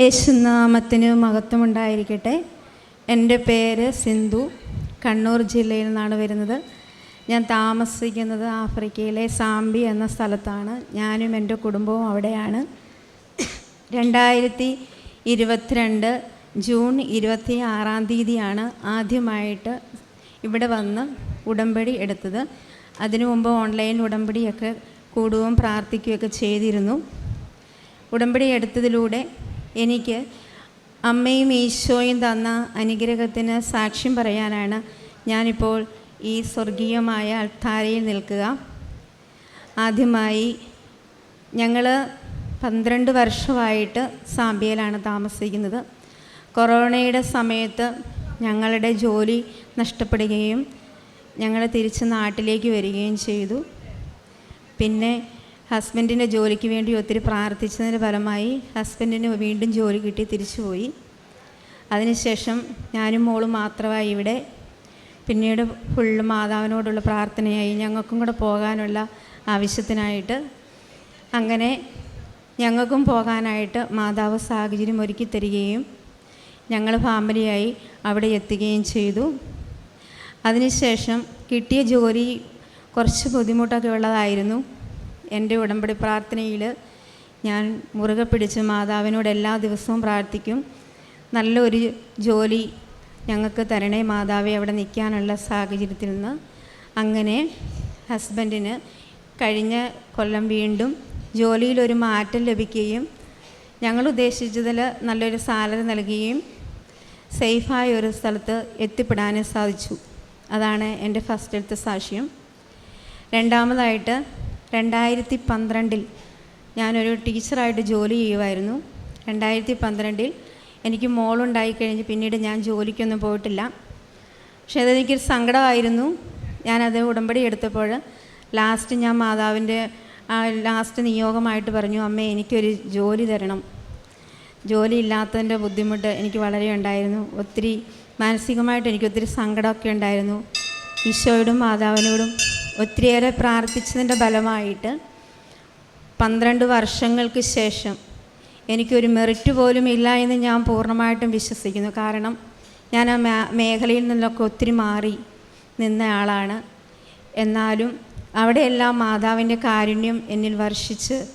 യേശുനാമത്തിന് മഹത്വമുണ്ടായിരിക്കട്ടെ. എന്റെ പേര് സിന്ധു. കണ്ണൂർ ജില്ലയിൽ നിന്നാണ് വരുന്നത്. ഞാൻ താമസിക്കുന്നത് ആഫ്രിക്കയിലെ സാംബി എന്ന സ്ഥലത്താണ്. ഞാനും എന്റെ കുടുംബവും അവിടെയാണ്. രണ്ടായിരത്തി ഇരുപത്തിരണ്ട് ജൂൺ ഇരുപത്തി ആറാം തീയതിയാണ് ആദ്യമായിട്ട് ഇവിടെ വന്ന് ഉടമ്പടി എടുത്തത്. അതിനു മുമ്പ് ഓൺലൈൻ ഉടമ്പടിയൊക്കെ കൂടുകയും പ്രാർത്ഥിക്കുകയൊക്കെ ചെയ്തിരുന്നു. ഉടമ്പടി എടുത്തതിലൂടെ എനിക്ക് അമ്മയും ഈശോയും തന്ന അനുഗ്രഹത്തിന് സാക്ഷ്യം പറയാനാണ് ഞാനിപ്പോൾ ഈ സ്വർഗീയമായ അൾത്താരയിൽ നിൽക്കുക. ആദ്യമായി ഞങ്ങൾ പന്ത്രണ്ട് വർഷമായിട്ട് സാമ്പിയയിലാണ് താമസിക്കുന്നത്. കൊറോണയുടെ സമയത്ത് ഞങ്ങളുടെ ജോലി നഷ്ടപ്പെടുകയും ഞങ്ങൾ തിരിച്ച് നാട്ടിലേക്ക് വരികയും ചെയ്തു. പിന്നെ ഹസ്ബൻഡിന്റെ ജോലിക്ക് വേണ്ടി ഒത്തിരി പ്രാർത്ഥിച്ചതിന്റെ ഫലമായി ഹസ്ബൻഡിന് വീണ്ടും ജോലി കിട്ടി തിരിച്ചുപോയി അതിനുശേഷം ഞാനും മോളും മാത്രമായി ഇവിടെ. പിന്നീട് ഫുള്ള് മാതാവിനോടുള്ള പ്രാർത്ഥനയായി ഞങ്ങൾക്കും കൂടെ പോകാനുള്ള ആവശ്യത്തിനായിട്ട് അങ്ങനെ ഞങ്ങൾക്കും പോകാനായിട്ട് മാതാവ് സാഹചര്യം ഒരുക്കി തരികയും ഞങ്ങൾ ഫാമിലിയായി അവിടെ എത്തുകയും ചെയ്തു. അതിനുശേഷം കിട്ടിയ ജോലി കുറച്ച് ബുദ്ധിമുട്ടൊക്കെ ഉള്ളതായിരുന്നു. എന്റെ ഉടമ്പടി പ്രാർത്ഥനയിൽ ഞാൻ മുറുകെ പിടിച്ച് മാതാവിനോട് എല്ലാ ദിവസവും പ്രാർത്ഥിക്കും. നല്ലൊരു ജോലി ഞങ്ങൾക്ക് തരണേ മാതാവെ അവിടെ നിൽക്കാനുള്ള സാഹചര്യത്തിൽ നിന്ന്. അങ്ങനെ ഹസ്ബൻഡിന് കഴിഞ്ഞ കൊല്ലം വീണ്ടും ജോലിയിലൊരു മാറ്റം ലഭിക്കുകയും ഞങ്ങൾ ഉദ്ദേശിച്ചതിൽ നല്ലൊരു സാലറി നൽകുകയും സേഫായ ഒരു സ്ഥലത്ത് എത്തിപ്പെടാനും സാധിച്ചു. അതാണ് എന്റെ ഫസ്റ്റ് ഫസ്റ്റത്തെ സാക്ഷ്യം. രണ്ടാമതായിട്ട് രണ്ടായിരത്തി പന്ത്രണ്ടിൽ ഞാനൊരു ടീച്ചറായിട്ട് ജോലി ചെയ്യുമായിരുന്നു രണ്ടായിരത്തി പന്ത്രണ്ടിൽ എനിക്ക് മോളുണ്ടായി കഴിഞ്ഞ് പിന്നീട് ഞാൻ ജോലിക്കൊന്നും പോയിട്ടില്ല. പക്ഷേ അതെനിക്കൊരു സങ്കടമായിരുന്നു. ഞാനത് ഉടമ്പടി എടുത്തപ്പോൾ ലാസ്റ്റ് ഞാൻ മാതാവിന്റെ ലാസ്റ്റ് നിയോഗമായിട്ട് പറഞ്ഞു അമ്മ എനിക്കൊരു ജോലി തരണം. ജോലി ഇല്ലാത്തതിന്റെ ബുദ്ധിമുട്ട് എനിക്ക് വളരെ ഉണ്ടായിരുന്നു. ഒത്തിരി മാനസികമായിട്ട് എനിക്ക് ഒത്തിരി സങ്കടമൊക്കെ ഉണ്ടായിരുന്നു. ഈശോയോടും മാതാവിനോടും ഒത്തിരിയേറെ പ്രാർത്ഥിച്ചതിന്റെ ഫലമായിട്ട് പന്ത്രണ്ട് വർഷങ്ങൾക്ക് ശേഷം എനിക്കൊരു മെറിറ്റ് പോലും ഇല്ല എന്ന് ഞാൻ പൂർണമായിട്ടും വിശ്വസിക്കുന്നു. കാരണം ഞാൻ ആ മേഖലയിൽ നിന്നൊക്കെ ഒത്തിരി മാറി നിന്ന ആളാണ്. എന്നാലും അവിടെയെല്ലാം മാതാവിന്റെ കാരുണ്യം എന്നിൽ വർഷിച്ച്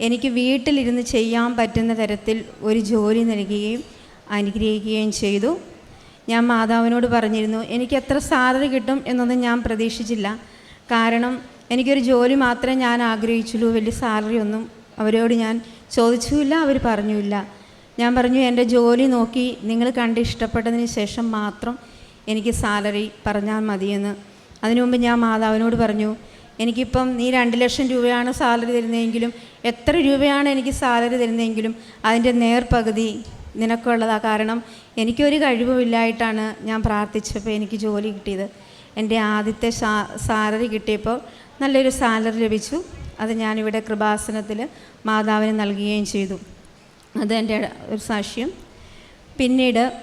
എനിക്ക് വീട്ടിലിരുന്ന് ചെയ്യാൻ പറ്റുന്ന തരത്തിൽ ഒരു ജോലി നൽകുകയും അനുഗ്രഹിക്കുകയും ചെയ്തു. ഞാൻ മാതാവിനോട് പറഞ്ഞിരുന്നു എനിക്ക് എത്ര സാലറി കിട്ടും എന്നൊന്നും ഞാൻ പ്രതീക്ഷിച്ചില്ല. കാരണം എനിക്കൊരു ജോലി മാത്രമേ ഞാൻ ആഗ്രഹിച്ചുള്ളൂ വലിയ സാലറി ഒന്നും അവരോട് ഞാൻ ചോദിച്ചുമില്ല അവർ പറഞ്ഞുമില്ല. ഞാൻ പറഞ്ഞു എന്റെ ജോലി നോക്കി നിങ്ങൾ കണ്ട് ഇഷ്ടപ്പെട്ടതിന് ശേഷം മാത്രം എനിക്ക് സാലറി പറഞ്ഞാൽ മതിയെന്ന്. അതിനു മുമ്പ് ഞാൻ മാതാവിനോട് പറഞ്ഞു എനിക്കിപ്പം നീ രണ്ട് ലക്ഷം രൂപയാണ് സാലറി തരുന്നതെങ്കിലും എത്ര രൂപയാണ് എനിക്ക് സാലറി തരുന്നതെങ്കിലും അതിന്റെ നേർപകുതി നിനക്കുള്ളതാണ് കാരണം എനിക്കൊരു കഴിവുമില്ലായിട്ടാണ് ഞാൻ പ്രാർത്ഥിച്ചപ്പോൾ എനിക്ക് ജോലി കിട്ടിയത്. എന്റെ ആദ്യത്തെ സാലറി കിട്ടിയപ്പോൾ നല്ലൊരു സാലറി ലഭിച്ചു. അത് ഞാനിവിടെ കൃപാസനത്തിൽ മാതാവിന് നൽകുകയും ചെയ്തു. അത് എന്റെ ഒരു സാക്ഷ്യം പിന്നീട്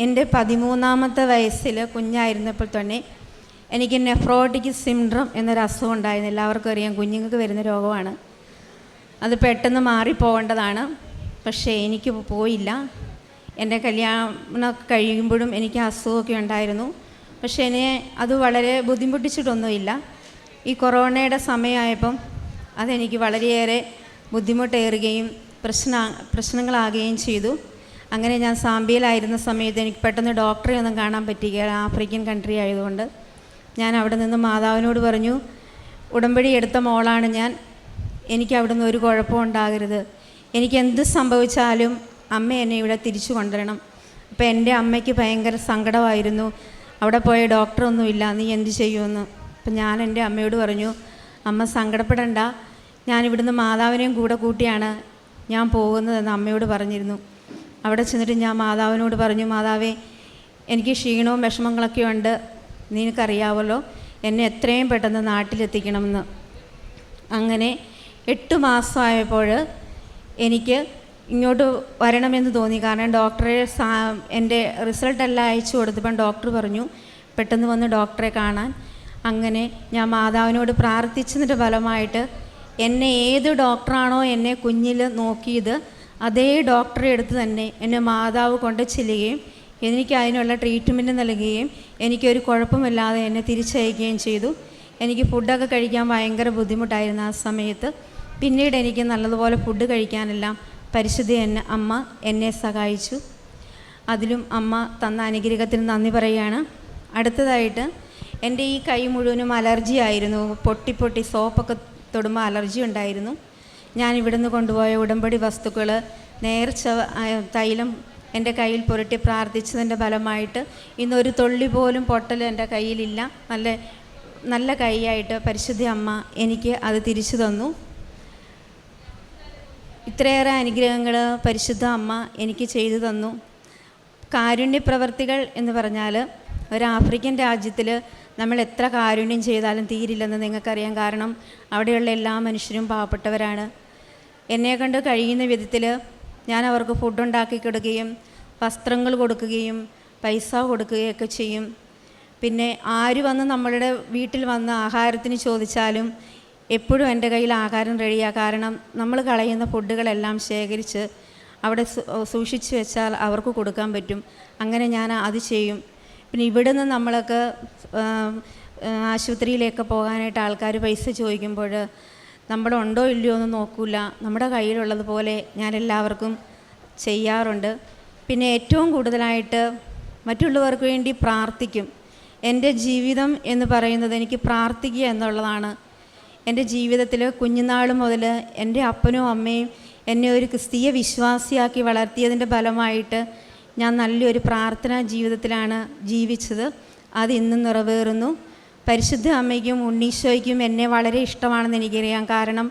എന്റെ പതിമൂന്നാമത്തെ വയസ്സിൽ കുഞ്ഞായിരുന്നപ്പോൾ തന്നെ എനിക്ക് നെഫ്രോട്ടിക് സിൻഡ്രം എന്നൊരു അസുഖം ഉണ്ടായിരുന്നു. എല്ലാവർക്കും അറിയാം കുഞ്ഞുങ്ങൾക്ക് വരുന്ന രോഗമാണ്. അത് പെട്ടെന്ന് മാറിപ്പോകേണ്ടതാണ്. പക്ഷേ എനിക്ക് പോയില്ല. എന്റെ കല്യാണം കഴിയുമ്പോഴും എനിക്ക് അസുഖമൊക്കെ ഉണ്ടായിരുന്നു. പക്ഷേ എന്നെ അത് വളരെ ബുദ്ധിമുട്ടിച്ചിട്ടൊന്നുമില്ല. ഈ കൊറോണയുടെ സമയമായപ്പം അതെനിക്ക് വളരെയേറെ ബുദ്ധിമുട്ടേറുകയും പ്രശ്ന പ്രശ്നങ്ങളാകുകയും ചെയ്തു. അങ്ങനെ ഞാൻ സാമ്പിയിലായിരുന്ന സമയത്ത് എനിക്ക് പെട്ടെന്ന് ഡോക്ടറെ ഒന്നും കാണാൻ പറ്റുകയില്ല ആഫ്രിക്കൻ കൺട്രി ആയതുകൊണ്ട് ഞാൻ അവിടെ നിന്ന് മാതാവിനോട് പറഞ്ഞു ഉടമ്പടി എടുത്ത മോളാണ് ഞാൻ. എനിക്ക് അവിടെ നിന്ന് ഒരു കുഴപ്പവും ഉണ്ടാകരുത്. എനിക്ക് എന്ത് സംഭവിച്ചാലും അമ്മ എന്നെ ഇവിടെ തിരിച്ചു കൊണ്ടുവരണം. അപ്പോൾ എന്റെ അമ്മയ്ക്ക് ഭയങ്കര സങ്കടമായിരുന്നു. അവിടെ പോയ ഡോക്ടറൊന്നുമില്ല നീ എന്ത് ചെയ്യുമെന്ന്? അപ്പം ഞാൻ എന്റെ അമ്മയോട് പറഞ്ഞു അമ്മ സങ്കടപ്പെടണ്ട ഞാൻ ഇവിടുന്ന് മാതാവിനെയും കൂടെ കൂട്ടിയാണ് ഞാൻ പോകുന്നതെന്ന് അമ്മയോട് പറഞ്ഞിരുന്നു. അവിടെ ചെന്നിട്ട് ഞാൻ മാതാവിനോട് പറഞ്ഞു മാതാവേ എനിക്ക് ക്ഷീണവും വിഷമങ്ങളൊക്കെ ഉണ്ട് നിനക്കറിയാവല്ലോ എന്നെ എത്രയും പെട്ടെന്ന് നാട്ടിലെത്തിക്കണമെന്ന്. അങ്ങനെ എട്ട് മാസമായപ്പോൾ എനിക്ക് ഇങ്ങോട്ട് വരണമെന്ന് തോന്നി. കാരണം ഡോക്ടറെ എന്റെ റിസൾട്ടെല്ലാം അയച്ചു കൊടുത്തപ്പം ഡോക്ടർ പറഞ്ഞു പെട്ടെന്ന് വന്ന് ഡോക്ടറെ കാണാൻ. അങ്ങനെ ഞാൻ മാതാവിനോട് പ്രാർത്ഥിച്ചതിന്റെ ഫലമായിട്ട് എന്നെ ഏത് ഡോക്ടറാണോ എന്നെ കുഞ്ഞിൽ നോക്കിയത് അതേ ഡോക്ടറെ അടുത്ത് തന്നെ എന്നെ മാതാവ് കൊണ്ട് ചെല്ലുകയും എനിക്ക് അതിനുള്ള ട്രീറ്റ്മെന്റ് നൽകുകയും എനിക്കൊരു കുഴപ്പമില്ലാതെ എന്നെ തിരിച്ചയക്കുകയും ചെയ്തു. എനിക്ക് ഫുഡൊക്കെ കഴിക്കാൻ ഭയങ്കര ബുദ്ധിമുട്ടായിരുന്നു ആ സമയത്ത്. പിന്നീട് എനിക്ക് നല്ലതുപോലെ ഫുഡ് കഴിക്കാനെല്ലാം പരിശുദ്ധി എന്നെ അമ്മ എന്നെ സഹായിച്ചു. അതിലും അമ്മ തന്ന അനുഗ്രഹത്തിന് നന്ദി പറയുകയാണ്. അടുത്തതായിട്ട് എന്റെ ഈ കൈ മുഴുവനും അലർജി ആയിരുന്നു. പൊട്ടി പൊട്ടി സോപ്പൊക്കെ തൊടുമ്പോൾ അലർജി ഉണ്ടായിരുന്നു. ഞാൻ ഇവിടുന്ന് കൊണ്ടുപോയ ഉടമ്പടി വസ്തുക്കൾ നേർച്ച തൈലം എന്റെ കയ്യിൽ പുരട്ടി പ്രാർത്ഥിച്ചതിന്റെ ഫലമായിട്ട് ഇന്നൊരു തുള്ളി പോലും പൊട്ടൽ എന്റെ കയ്യിലില്ല. നല്ല നല്ല കൈയായിട്ട് പരിശുദ്ധി അമ്മ എനിക്ക് അത് തിരിച്ചു തന്നു. ഇത്രയേറെ അനുഗ്രഹങ്ങൾ പരിശുദ്ധ അമ്മ എനിക്ക് ചെയ്തു തന്നു. കാരുണ്യ പ്രവർത്തികൾ എന്ന് പറഞ്ഞാൽ ഒരു ആഫ്രിക്കൻ രാജ്യത്തിൽ നമ്മൾ എത്ര കാരുണ്യം ചെയ്താലും തീരില്ലെന്ന് നിങ്ങൾക്കറിയാം. കാരണം അവിടെയുള്ള എല്ലാ മനുഷ്യരും പാവപ്പെട്ടവരാണ്. എന്നെ കണ്ട് കഴിയുന്ന വിധത്തിൽ ഞാൻ അവർക്ക് ഫുഡ് ഉണ്ടാക്കി കൊടുക്കുകയും വസ്ത്രങ്ങൾ കൊടുക്കുകയും പൈസ കൊടുക്കുകയൊക്കെ ചെയ്യും. പിന്നെ ആര് വന്ന് നമ്മളുടെ വീട്ടിൽ വന്ന് ആഹാരത്തിന് ചോദിച്ചാലും എപ്പോഴും എന്റെ കയ്യിൽ ആഹാരം റെഡിയാണ് കാരണം നമ്മൾ കളയുന്ന ഫുഡുകളെല്ലാം ശേഖരിച്ച് അവിടെ സൂക്ഷിച്ചു വെച്ചാൽ അവർക്ക് കൊടുക്കാൻ പറ്റും. അങ്ങനെ ഞാൻ അത് ചെയ്യും. പിന്നെ ഇവിടെ നിന്ന് നമ്മളൊക്കെ ആശുപത്രിയിലേക്ക് പോകാനായിട്ട് ആൾക്കാർ പൈസ ചോദിക്കുമ്പോൾ നമ്മളുണ്ടോ ഇല്ലയോ എന്ന് നോക്കില്ല നമ്മുടെ കയ്യിലുള്ളതുപോലെ ഞാൻ എല്ലാവർക്കും ചെയ്യാറുണ്ട്. പിന്നെ ഏറ്റവും കൂടുതലായിട്ട് മറ്റുള്ളവർക്ക് വേണ്ടി പ്രാർത്ഥിക്കും. എന്റെ ജീവിതം എന്ന് പറയുന്നത് എനിക്ക് പ്രാർത്ഥിക്കുക എന്നുള്ളതാണ്. എന്റെ ജീവിതത്തിൽ കുഞ്ഞുനാൾ മുതൽ എന്റെ അപ്പനും അമ്മയും എന്നെ ഒരു ക്രിസ്തീയ വിശ്വാസിയാക്കി വളർത്തിയതിന്റെ ഫലമായിട്ട് ഞാൻ നല്ലൊരു പ്രാർത്ഥനാ ജീവിതത്തിലാണ് ജീവിച്ചത്. അത് ഇന്നും നിറവേറുന്നു. പരിശുദ്ധ അമ്മയ്ക്കും ഉണ്ണീശോയ്ക്കും എന്നെ വളരെ ഇഷ്ടമാണെന്ന് എനിക്കറിയാം. കാരണം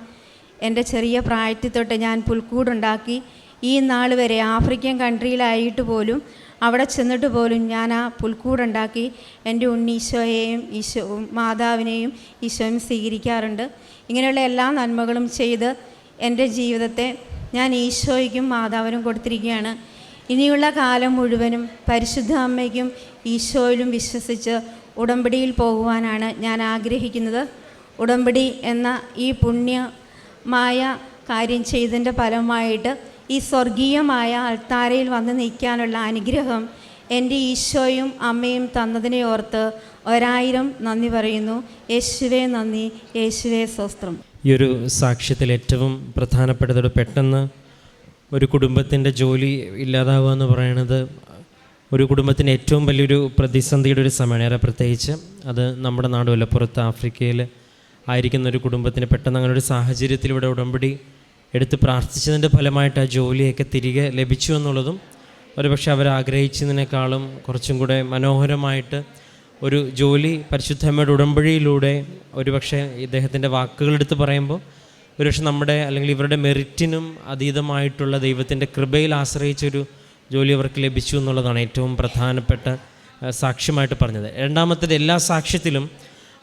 എന്റെ ചെറിയ പ്രായത്തിൽ തൊട്ട് ഞാൻ പുൽക്കൂടുണ്ടാക്കി ഈ നാൾ വരെ ആഫ്രിക്കൻ കൺട്രിയിലായിട്ട് പോലും അവിടെ ചെന്നിട്ട് പോലും ഞാൻ ആ പുൽക്കൂടുണ്ടാക്കി എന്റെ ഉണ്ണീശോയെയും ഈശോ മാതാവിനെയും ഈശോയും സ്വീകരിക്കാറുണ്ട്. ഇങ്ങനെയുള്ള എല്ലാ നന്മകളും ചെയ്ത് എന്റെ ജീവിതത്തെ ഞാൻ ഈശോയ്ക്കും മാതാവിനും കൊടുത്തിരിക്കുകയാണ്. ഇനിയുള്ള കാലം മുഴുവനും പരിശുദ്ധ അമ്മയ്ക്കും ഈശോയിലും വിശ്വസിച്ച് ഉടമ്പടിയിൽ പോകുവാനാണ് ഞാൻ ആഗ്രഹിക്കുന്നത്. ഉടമ്പടി എന്ന ഈ പുണ്യമായ കാര്യം ചെയ്തതിന്റെ ഫലമായിട്ട് ഈ സ്വർഗീയമായ അൾത്താരയിൽ വന്ന് നിൽക്കാനുള്ള അനുഗ്രഹം എന്റെ ഈശോയും അമ്മയും തന്നതിനെ ഓർത്ത് ഒരായിരം നന്ദി പറയുന്നു. യേശുവേ നന്ദി യേശുവേ സ്വസ്ത്രം ഈ ഒരു സാക്ഷ്യത്തിൽ ഏറ്റവും പ്രധാനപ്പെട്ടതോട് പെട്ടെന്ന് ഒരു കുടുംബത്തിന്റെ ജോലി ഇല്ലാതാവുക എന്ന് പറയുന്നത് ഒരു കുടുംബത്തിന് ഏറ്റവും വലിയൊരു പ്രതിസന്ധിയുടെ ഒരു സമയമാണ്. പ്രത്യേകിച്ച് അത് നമ്മുടെ നാട് പുറത്ത് ആഫ്രിക്കയിൽ ആയിരിക്കുന്ന ഒരു കുടുംബത്തിന് പെട്ടെന്ന് അങ്ങനെ ഒരു സാഹചര്യത്തിലൂടെ ഉടമ്പടി എടുത്ത് പ്രാർത്ഥിച്ചതിന്റെ ഫലമായിട്ട് ആ ജോലിയൊക്കെ തിരികെ ലഭിച്ചു എന്നുള്ളതും ഒരുപക്ഷെ അവർ ആഗ്രഹിച്ചതിനേക്കാളും കുറച്ചും കൂടെ മനോഹരമായിട്ട് ഒരു ജോലി പരിശുദ്ധമ്മയുടെ ഉടമ്പടിയിലൂടെ ഒരുപക്ഷെ ഇദ്ദേഹത്തിന്റെ വാക്കുകളെടുത്ത് പറയുമ്പോൾ ഒരുപക്ഷെ നമ്മുടെ അല്ലെങ്കിൽ ഇവരുടെ മെറിറ്റിനും അതീതമായിട്ടുള്ള ദൈവത്തിന്റെ കൃപയിൽ ആശ്രയിച്ചൊരു ജോലി അവർക്ക് ലഭിച്ചു എന്നുള്ളതാണ് ഏറ്റവും പ്രധാനപ്പെട്ട സാക്ഷ്യമായിട്ട് പറഞ്ഞത്. രണ്ടാമത്തേത് എല്ലാ സാക്ഷ്യത്തിലും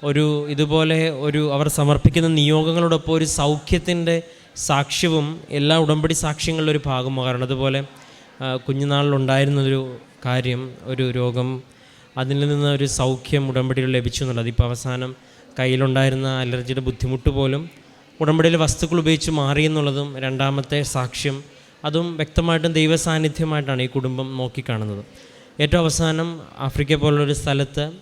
ഒരു ഇതുപോലെ ഒരു അവർ സമർപ്പിക്കുന്ന നിയോഗങ്ങളോടൊപ്പം ഒരു സൗഖ്യത്തിന്റെ സാക്ഷ്യവും എല്ലാ ഉടമ്പടി സാക്ഷ്യങ്ങളുടെ ഒരു ഭാഗമാകാറുണ്ട് അതുപോലെ കുഞ്ഞുനാളിലുണ്ടായിരുന്നൊരു കാര്യം ഒരു രോഗം അതിൽ നിന്ന് ഒരു സൗഖ്യം ഉടമ്പടിയിൽ ലഭിച്ചു എന്നുള്ളത്. ഇപ്പോൾ അവസാനം കയ്യിലുണ്ടായിരുന്ന അലർജിയുടെ ബുദ്ധിമുട്ട് പോലും ഉടമ്പടിയിലെ വസ്തുക്കൾ ഉപയോഗിച്ച് മാറി എന്നുള്ളതും രണ്ടാമത്തെ സാക്ഷ്യം. അതും വ്യക്തമായിട്ടും ദൈവ സാന്നിധ്യമായിട്ടാണ് ഈ കുടുംബം നോക്കിക്കാണുന്നത്. ഏറ്റവും അവസാനം ആഫ്രിക്ക പോലുള്ളൊരു സ്ഥലത്ത്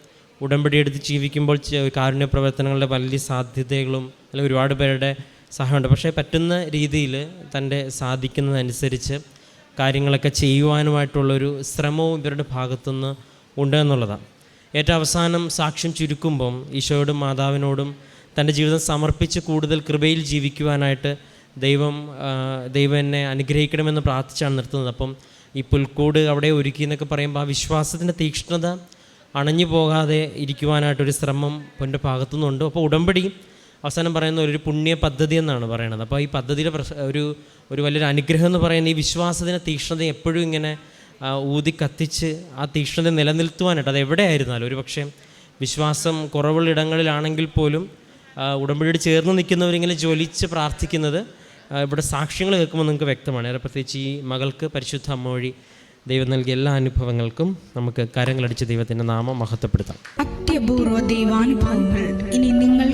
ഉടമ്പടി എടുത്ത് ജീവിക്കുമ്പോൾ കാരുണ്യ പ്രവർത്തനങ്ങളുടെ വലിയ സാധ്യതകളും അല്ലെങ്കിൽ ഒരുപാട് പേരുടെ സഹായമുണ്ട്. പക്ഷേ പറ്റുന്ന രീതിയിൽ തന്റെ സാധിക്കുന്നതനുസരിച്ച് കാര്യങ്ങളൊക്കെ ചെയ്യുവാനുമായിട്ടുള്ളൊരു ശ്രമവും ഇവരുടെ ഭാഗത്തുനിന്ന് ഉണ്ട് എന്നുള്ളതാണ്. ഏറ്റവും അവസാനം സാക്ഷ്യം ചുരുക്കുമ്പം ഈശോയോടും മാതാവിനോടും തന്റെ ജീവിതം സമർപ്പിച്ച് കൂടുതൽ കൃപയിൽ ജീവിക്കുവാനായിട്ട് ദൈവം ദൈവം എന്നെ അനുഗ്രഹിക്കണമെന്ന് പ്രാർത്ഥിച്ചാണ് നിർത്തുന്നത്. അപ്പം ഈ പുൽക്കൂട് അവിടെ ഒരുക്കി എന്നൊക്കെ പറയുമ്പോൾ ആ വിശ്വാസത്തിന്റെ തീക്ഷ്ണത അണഞ്ഞു പോകാതെ ഇരിക്കുവാനായിട്ടൊരു ശ്രമം എന്റെ ഭാഗത്തുനിന്നുണ്ട്. അപ്പോൾ ഉടമ്പടി അവസാനം പറയുന്ന ഒരു പുണ്യ പദ്ധതി എന്നാണ് പറയുന്നത് അപ്പോൾ ഈ പദ്ധതിയുടെ ഒരു ഒരു വലിയൊരു അനുഗ്രഹം എന്ന് പറയുന്ന ഈ വിശ്വാസത്തിന്റെ തീക്ഷ്ണത എപ്പോഴും ഇങ്ങനെ ഊതി കത്തിച്ച് ആ തീക്ഷ്ണത നിലനിർത്തുവാനായിട്ട് അത് എവിടെയായിരുന്നാലും ഒരു പക്ഷേ വിശ്വാസം കുറവുള്ള ഇടങ്ങളിലാണെങ്കിൽ പോലും ഉടമ്പടിയോട് ചേർന്ന് നിൽക്കുന്നവരിങ്ങനെ ജ്വലിച്ച് പ്രാർത്ഥിക്കുന്നത് ഇവിടെ സാക്ഷ്യങ്ങൾ കേൾക്കുമ്പോൾ നിങ്ങൾക്ക് വ്യക്തമാണ്. ഏറെ പ്രത്യേകിച്ച് ഈ മകൾക്ക് പരിശുദ്ധ അമ്മ വഴി ദൈവം നൽകിയ എല്ലാ അനുഭവങ്ങൾക്കും നമുക്ക് കരങ്ങളടിച്ച് ദൈവത്തിന്റെ നാമം മഹത്വപ്പെടുത്താം. അത്യപൂർവ ദൈവാനുഭവങ്ങൾ. ഇനി നിങ്ങൾക്കും